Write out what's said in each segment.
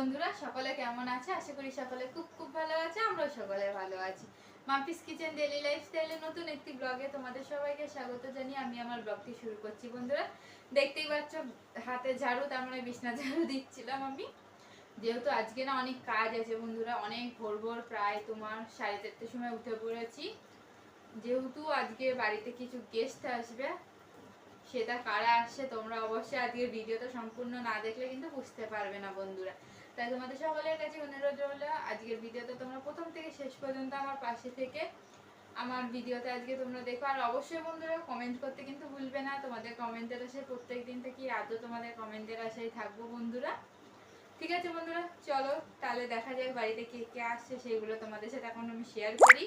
বন্ধুরা, সকলে কেমন আছে? আশা করি সকলে খুব খুব ভালো আছে, আমরাও সকলে ভালো আছি। মাম্পিস কিচেন ডেলি লাইফস্টাইলের নতুন একটি ব্লগে তোমাদের সবাইকে স্বাগত জানিয়ে আমি আমার ব্লগটি শুরু করছি। বন্ধুরা, দেখতেই পাচ্ছ, হাতে ঝাড়ু, তার মানে বিছনা ঝাড়ু দিচ্ছিলাম আমি। যেহেতু আজকে না অনেক কাজ আছে বন্ধুরা, অনেক ভোর ভোর প্রায় তোমার সাড়ে চারটের সময় উঠে পড়েছি। যেহেতু আজকে বাড়িতে কিছু গেস্ট আসবে, সেটা কারা আসছে তোমরা অবশ্যই আজকের ভিডিওটা সম্পূর্ণ না দেখলে কিন্তু বুঝতে পারবে না বন্ধুরা। তাই তোমাদের সকলের কাছে অনুরোধ রইল, আজকের ভিডিওটা তোমরা প্রথম থেকে শেষ পর্যন্ত আমার পাশে থেকে আমার ভিডিওতে আজকে তোমরা দেখো। আর অবশ্যই বন্ধুরা কমেন্ট করতে কিন্তু ভুলবে না। তোমাদের কমেন্টের আশায় প্রত্যেক দিন থেকে আজও তোমাদের কমেন্টের আশায় থাকব বন্ধুরা। ঠিক আছে বন্ধুরা, চলো তাহলে দেখা যাক বাড়িতে কে কে আসছে, সেইগুলো তোমাদের সাথে এখন আমি শেয়ার করি।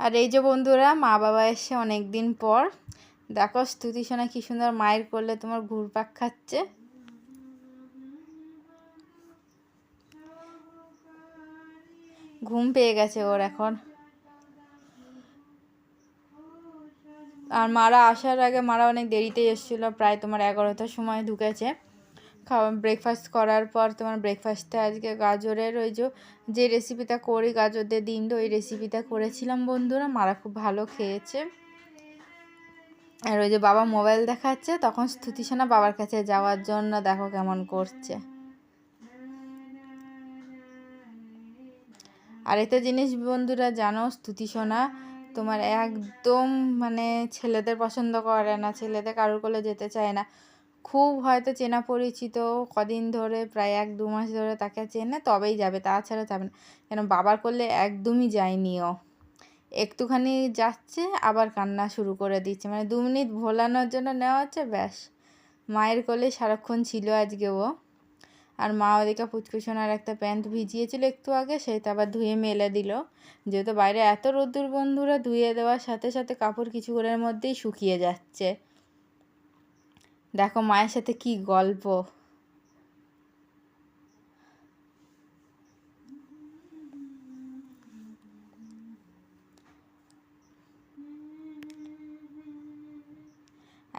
আর এই যে বন্ধুরা, মা বাবা এসে অনেক দিন পর। দেখো, স্তুতি সোনা কি সুন্দর মায়ের করলে তোমার ঘুরপাক খাচ্ছে। ঘুম পেয়ে গেছে ওর এখন। আর মারা আসার আগে মারা অনেক দেরিতে এসেছিল, প্রায় তোমার এগারোটার সময় ঢুকেছে। খাওয়া ব্রেকফাস্ট করার পর তোমার ব্রেকফাস্টে আজকে গাজরের ওই যে যে রেসিপিটা করি গাজর দিয়ে দিন ওই রেসিপিটা করেছিলাম বন্ধুরা, মারা খুব ভালো খেয়েছে। আর ওই যে বাবা মোবাইল দেখাচ্ছে, তখন স্তুতিসোনা বাবার কাছে যাওয়ার জন্য দেখো কেমন করছে। আর একটা জিনিস বন্ধুরা, জানো স্তুতিসোনা তোমার একদম মানে ছেলেদের পছন্দ করে না, ছেলেদের কারোর কোলে যেতে চায় না। খুব হয়তো চেনা পরিচিত, কদিন ধরে, প্রায় এক দু মাস ধরে তাকে চেনে, তবেই যাবে, তাছাড়া যাবে না। কেন, বাবার করলে একদমই যায়নি ও একটুখানি যাচ্ছে, আবার কান্না শুরু করে দিচ্ছে। মানে দু মিনিট ভোলানোর জন্য নেওয়া হচ্ছে, ব্যাস। মায়ের কোলে সারাক্ষণ ছিল আজকে ও। আর মা ওদিকে পুচকুসোনার একটা প্যান্ট ভিজিয়েছিল একটু আগে, সেটা আবার ধুয়ে মেলে দিল। যেহেতু বাইরে এত রোদ্দুর বন্ধুরা, ধুয়ে দেওয়ার সাথে সাথে কাপড় কিছুক্ষণের মধ্যেই শুকিয়ে যাচ্ছে। দেখো মায়ের সাথে কি গল্প।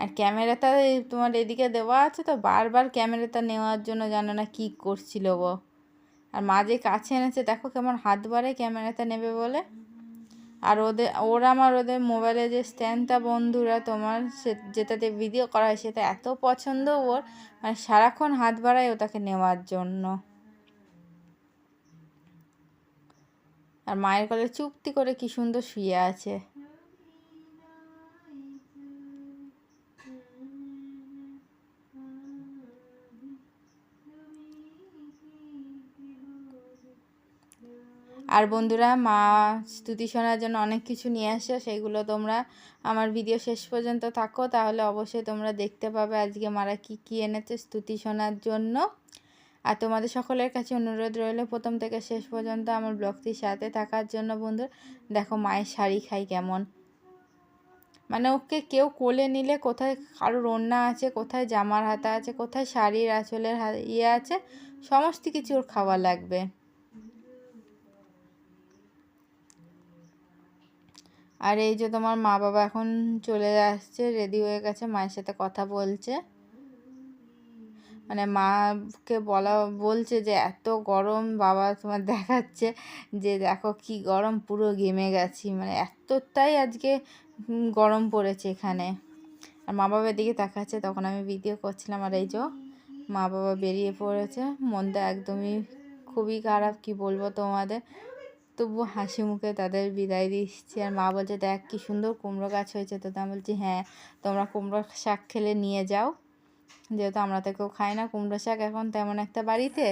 আর ক্যামেরাটা তোমার এদিকে দেওয়া আছে তো বারবার ক্যামেরাটা নেওয়ার জন্য জানো না কী করছিল ও আর মাঝে কাছে এনেছে, দেখো কেমন হাত বাড়ে ক্যামেরাটা নেবে বলে। আর ওদের, ওরা আমার ওদের মোবাইলে যে স্ট্যান্ডটা বন্ধুরা তোমার, সে যেটাতে ভিডিও করা হয় সেটা এত পছন্দ ওর মানে সারাক্ষণ হাত বাড়ায় ওটাকে নেওয়ার জন্য। আর মায়ের কলে চুপটি করে কি সুন্দর শুয়ে আছে। আর বন্ধুরা, মা স্তুতি শোনার জন্য অনেক কিছু নিয়ে আসে সেইগুলো তোমরা আমার ভিডিও শেষ পর্যন্ত থাকো। তাহলে অবশ্যই তোমরা দেখতে পাবে আজকে মারা কি কি এনেছে স্তুতি শোনার জন্য। আর তোমাদের সকলের কাছে অনুরোধ রইল প্রথম থেকে শেষ পর্যন্ত আমার ব্লগটির সাথে থাকার জন্য বন্ধু দেখো, মায়ের শাড়ি খাই কেমন। মানে ওকে কেউ কোলে নিলে কোথায় কারোর ওড়না আছে, কোথায় জামার হাতা আছে, কোথায় শাড়ির আঁচলের ইয়ে আছে, সমস্ত কিছু ওর খাওয়া লাগবে। আর এই যে তোমার মা বাবা এখন চলে আসছে রেডি হয়ে গেছে, মায়ের সাথে কথা বলছে। মানে মাকে বলা, বলছে যে এত গরম, বাবা তোমার দেখাচ্ছে যে দেখো কি গরম, পুরো ঘেমে গেছি। মানে এতটাই আজকে গরম পড়েছে এখানে। আর মা বাবার দিকে তাকাচ্ছে, তখন আমি ভিডিও করছিলাম, আর এই যে মা বাবা বেরিয়ে পড়েছে। মনটা একদমই খুবই খারাপ, কি বলব তোমাদের? তবু হাসি মুখে তাদের বিদায় দিচ্ছি। আর মা বলছে, দেখ কি সুন্দর কুমড়ো গাছ হয়েছে। তো আমি বলছি হ্যাঁ তোমরা কুমড়ো শাক খেলে নিয়ে যাও। যেহেতু আমরা তো কেউ খাই না কুমড়ো শাক এখন তেমন একটা বাড়িতে।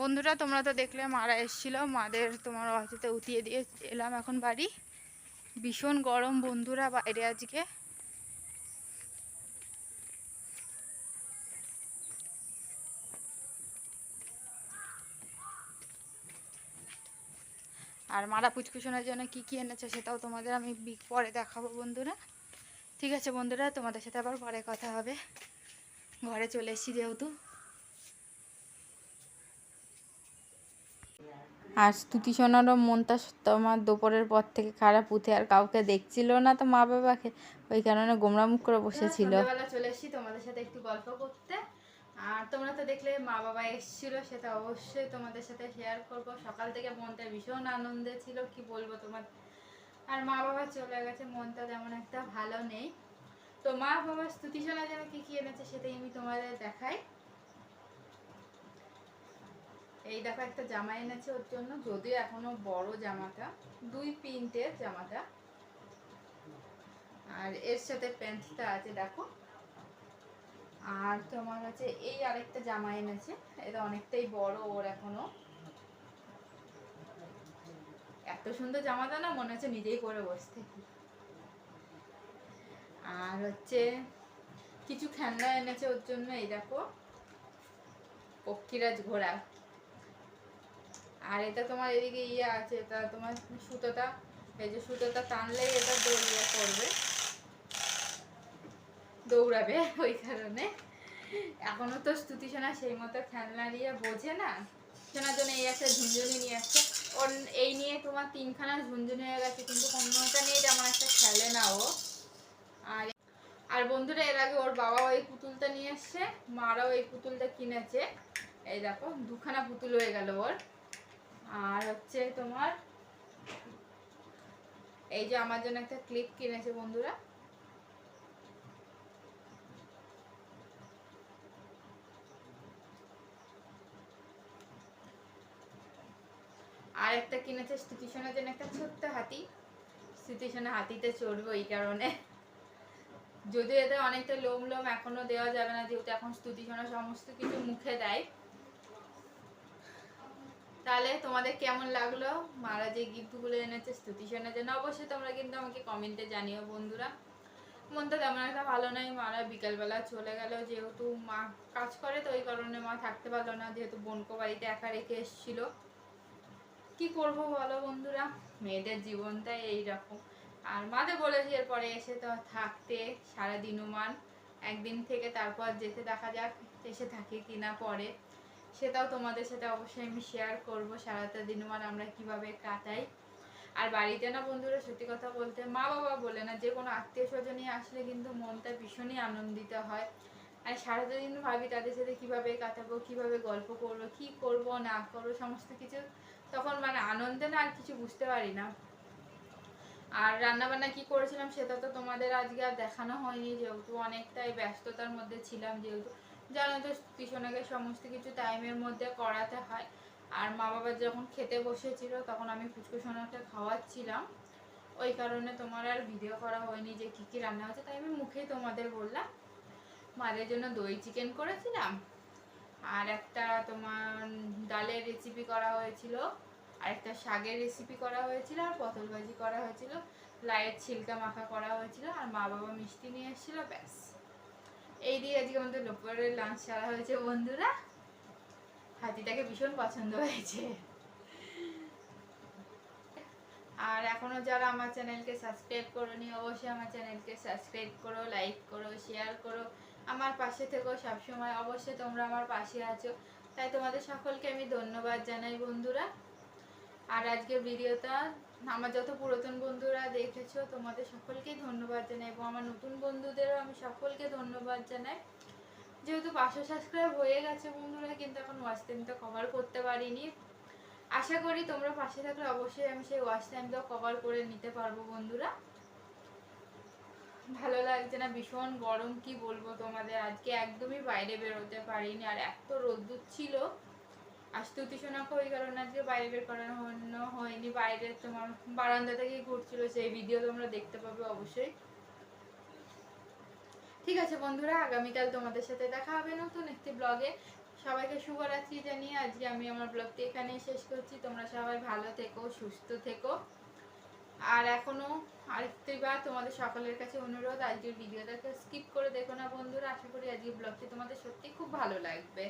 বন্ধুরা, তোমরা তো দেখলে মারা এসেছিল। মাদের তোমার অজাতে উঠিয়ে দিয়ে এলাম এখন বাড়ি। ভীষণ গরম বন্ধুরা বাইরে আজকে। আর মারা পুচকুচনের জন্য কি কি এনেছে সেটাও তোমাদের আমি পরে দেখাবো বন্ধুরা। ঠিক আছে বন্ধুরা, তোমাদের সাথে আবার পরে কথা হবে। ঘরে চলে এসেছি যেহেতু। আর স্তুতি শোনারও মনটা তোমার দুপুরের পর থেকে খারাপ, উঠে আর কাউকে দেখছিল না তো মা বাবাকে ওই কারণে গোমরা মুখ করে বসেছিল। চলে এসেছি তোমাদের সাথে একটু গল্প করতে। আর তোমরা তো দেখলে মা বাবা এসেছিল সেটা অবশ্যই তোমাদের সাথে শেয়ার করব। সকাল থেকে মনটা ভীষণ আনন্দে ছিল, কি বলব তোমার? আর মা বাবা চলে গেছে, মনটা তেমন একটা ভালো নেই। তো মা বাবার স্তুতি শোনা যেন কি কি এনেছে সেটাই আমি তোমাদের দেখাই। এই দেখো, একটা জামা এনেছে ওর জন্য, যদিও এখনও বড় জামাটা, দুই প্রিন্টের জামাটা। আর এর সাথে প্যান্টটা আছে, দেখো। আর তোমার হচ্ছে এই আরেকটা জামা এনেছে। এটা অনেকটাই বড় ওর এখনও। এত সুন্দর জামাটা না, মনে হচ্ছে নিজেই করে বসে থাকি আর হচ্ছে কিছু খেলনা এনেছে ওর জন্য, এই দেখো। পক্ষীরাজ ঘোড়া। আর এটা তোমার এদিকে ইয়ে আছে, এটা তোমার সুতোটা। এই যে সুতোটা টানলেই এটা দৌড়িয়ে পড়বে। দৌড়াবে ওই কারণে। এখনও তো স্তুতি শোনা সেই মতো খেলনা নিয়ে বোঝে না। শোনার জন্য এই একটা ঝুনঝুনি নিয়ে আসছে। ওর এই নিয়ে তোমার তিনখানা ঝুনঝুনি হয়ে গেছে, কিন্তু কোনোটা নিয়ে তেমন একটা খেলে না ও। আর আর বন্ধুরা, এর আগে ওর বাবা ওই পুতুলটা নিয়ে এসছে মারাও এই পুতুলটা কিনেছে। এই দেখো, দুখানা পুতুল হয়ে গেল ওর। আর হচ্ছে তোমার, এই যে আমার জন্য একটা ক্লিপ কিনেছে বন্ধুরা। আর একটা কিনেছে স্মৃতিসোনার জন্য একটা ছোট্ট হাতি। স্মৃতিসোনা হাতিতে চড়বো এই কারণে। যদিও এতে অনেকটা লোম লোম এখনও দেওয়া যাবে না, যেহেতু এখন স্তুতিসোনা সমস্ত কিছু মুখে দেয়। তাহলে তোমাদের কেমন লাগল? মারা যে গিফটগুলো এনেছে স্তুতি শোনার জন্য, অবশ্যই তোমরা কিন্তু আমাকে কমেন্টে জানিও বন্ধুরা। মনটা তেমন একটা ভালো নয় মারা বিকালবেলা চলে গেল, যেহেতু মা কাজ করে, তো ওই কারণে মা থাকতে পারল না, যেহেতু বোনকো বাড়িতে একা রেখে এসেছিল। কি করব বলো বন্ধুরা? মেয়েদের জীবনটাই এইরকম। আর মাদের বলেছি এরপরে এসে তো থাকতে সারাদিন মান। একদিন থেকে তারপর যেতে দেখা যাক, এসে থাকি কিনা পরে। সেটাও তোমাদের সাথে অবশ্যই আমি শেয়ার করব সারাটা দিন মান আমরা কীভাবে কাটাই। আর বাড়িতে না বন্ধুরা, সত্যি কথা বলতে মা বাবা বলে না, যে কোনো আত্মীয় স্বজনই আসলে কিন্তু মনটা ভীষণই আনন্দিত হয়। আর সারাটা দিন ভাবি তাদের সাথে কীভাবে কাটাবো, কীভাবে গল্প করব, কি করব, না করব, সমস্ত কিছু তখন মানে আনন্দে না আর কিছু বুঝতে পারি না। আর রান্না বান্না কি করেছিলাম সেটা তো তোমাদের আজকে আর দেখানো হয়নি, যেহেতু অনেকটাই ব্যস্ততার মধ্যে ছিলাম যেহেতু। জানো তো পিছনেকে সমস্ত কিছু টাইমের মধ্যে করাতে হয়। আর মা বাবা যখন খেতে বসেছিল, তখন আমি ফুচকু সোনাকে খাওয়াচ্ছিলাম। ওই কারণে তোমার আর ভিডিও করা হয়নি যে কী কী রান্না হচ্ছে, তাই আমি মুখেই তোমাদের বললাম। মাদের জন্য দই চিকেন করেছিলাম আর একটা তোমার ডালের রেসিপি করা হয়েছিল, আর একটা শাকের রেসিপি করা হয়েছিল, আর পটল ভাজি করা হয়েছিল, লাইয়ের ছিলকা মাখা করা হয়েছিল, আর মা বাবা মিষ্টি নিয়ে এসেছিল, ব্যাস। এই দিয়ে আজকে আমাদের দুপুরের লাঞ্চ সারা হয়েছে, বন্ধুরা। হাতিটাকে ভীষণ পছন্দ হয়েছে। আর এখনও যারা আমার চ্যানেলকে সাবস্ক্রাইব করো নি অবশ্যই আমার চ্যানেলকে সাবস্ক্রাইব করো লাইক করো শেয়ার করো। আমার পাশে থেকেও সবসময়। অবশ্যই তোমরা আমার পাশে আছো। তাই তোমাদের সকলকে আমি ধন্যবাদ জানাই বন্ধুরা। আর আজকে ভিডিওটা, আমার যত পুরাতন বন্ধুরা দেখেছ, তোমাদের সকলকেই ধন্যবাদ জানাই এবং আমার নতুন বন্ধুদেরও আমি সকলকে ধন্যবাদ জানাই। যেহেতু পাঁচশো সাবস্ক্রাইব হয়ে গেছে বন্ধুরা, কিন্তু এখন ওয়াচ টাইমটা কভার করতে পারিনি। আশা করি তোমরা পাশে থাকলে অবশ্যই আমি সেই ওয়াচ টাইমটাও কভার করে নিতে পারব বন্ধুরা। ভালো লাগছে না, ভীষণ গরম, কি বলব তোমাদের? আজকে একদমই বাইরে বেরোতে পারিনি, আর এত রোদ্দুর ছিল। আর স্তুতি শোনাকে ওই কারণে আজকে বাইরে বের করানো হয়নি। বাইরে তোমার বারান্দা থেকেই ঘুরছিল, সেই ভিডিও তোমরা দেখতে পাবে অবশ্যই। ঠিক আছে বন্ধুরা, আগামীকাল তোমাদের সাথে দেখা হবে নতুন একটি ব্লগে সবাইকে শুভরাত্রি জানিয়ে আজকে আমি আমার ব্লগটি এখানেই শেষ করছি। তোমরা সবাই ভালো থেকো, সুস্থ থেকো। আর এখনও আরেকটি বার তোমাদের সকলের কাছে অনুরোধ, আজকের ভিডিওটাকে স্কিপ করে দেখো না বন্ধুরা। আশা করি আজকের ব্লগটি তোমাদের সত্যি খুব ভালো লাগবে।